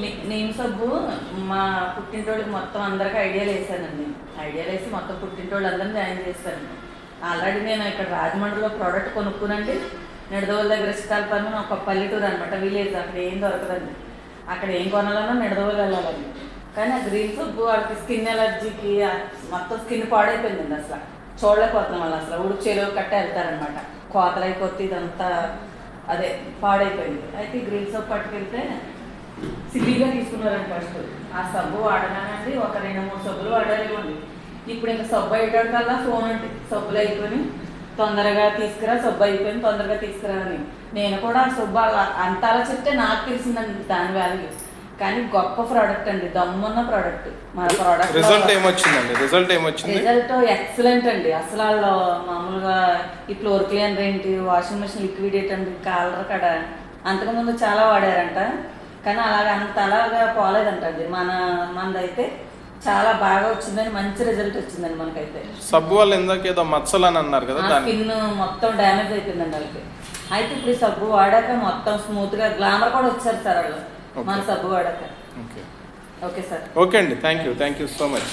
నే- నేను సబ్బు మా పుట్టింటోళ్ళకి మొత్తం అందరికి ఐడియాలు వేసానండి ఐడియాలు వేసి మొత్తం పుట్టింటోళ్ళు అందరిని జాయిన్ చేశాను. ఆల్రెడీ నేను ఇక్కడ రాజమండ్రిలో ప్రోడక్ట్ కొనుక్కునండి. నిడదవోలు దగ్గర ఇష్టాలపని ఒక పల్లెటూరు అనమాట విలేజ్. అక్కడ ఏం దొరకదండి. అక్కడ ఏం కొనాలన్నా నిడదవోలు వెళ్ళాలండి. కానీ ఆ గ్రీన్ సబ్బు వాళ్ళకి స్కిన్ ఎలర్జీకి మొత్తం స్కిన్ పాడైపోయిందండి అసలు. చూడలేకపోతున్నాం వాళ్ళు అసలు. ఉడుకు చెరువు కట్ట వెళ్తారనమాట కోతలు అయిపోతే ఇదంతా అదే పాడైపోయింది. అయితే గ్రీన్ సోప్ పట్టుకెళ్తే సిల్లీగా తీసుకున్నారండి ఫస్ట్ ఆ సబ్బు వాడగానండి ఒక రెండు మూడు సబ్బులు వాడారేమోండి ఇప్పుడు ఇంకా సబ్బు అయ్యేటకల్లా ఫోన్ అంటే సబ్బులు అయిపోయి తొందరగా తీసుకురా సబ్బు అయిపోయింది తొందరగా తీసుకురా అని. నేను కూడా ఆ సబ్బు అలా అంత అలా చెప్తే నాకు తెలిసిందండి దాని వాల్యూ కానీ గొప్ప ప్రోడక్ట్ అండి దమ్మున్న ప్రోడక్ట్. మన ప్రోడక్ట్ రిజల్ట్ ఏమొచ్చిందండి? రిజల్ట్ ఏమొచ్చింది? రిజల్ట్ ఎక్సలెంట్ అండి. అసలు వాళ్ళు మామూలుగా ఈ ఫ్లోర్ క్లీనర్ ఏంటి వాషింగ్ మిషన్ లిక్విడేట్ అండి కాలర్ కడ అంతకుముందు చాలా వాడారంట. కానీ అలాగ అంత అలాగా పోలేదంటండి మన మనదైతే చాలా బాగా వచ్చిందని మంచి రిజల్ట్ వచ్చిందండి మనకైతే. సబ్బు వల్ల ఇందాక ఏదో మచ్చలు అని అన్నారు కదా స్కిన్ మొత్తం డ్యామేజ్ అయిపోయిందండి వాళ్ళకి. అయితే ఇప్పుడు ఈ సబ్బు వాడాక మొత్తం స్మూత్గా గ్లామర్ కూడా వచ్చారు సార్ వాళ్ళు. Okay. సబ్బు వాడాక ఓకే ఓకే సార్ ఓకే అండి. Thank you thank you so much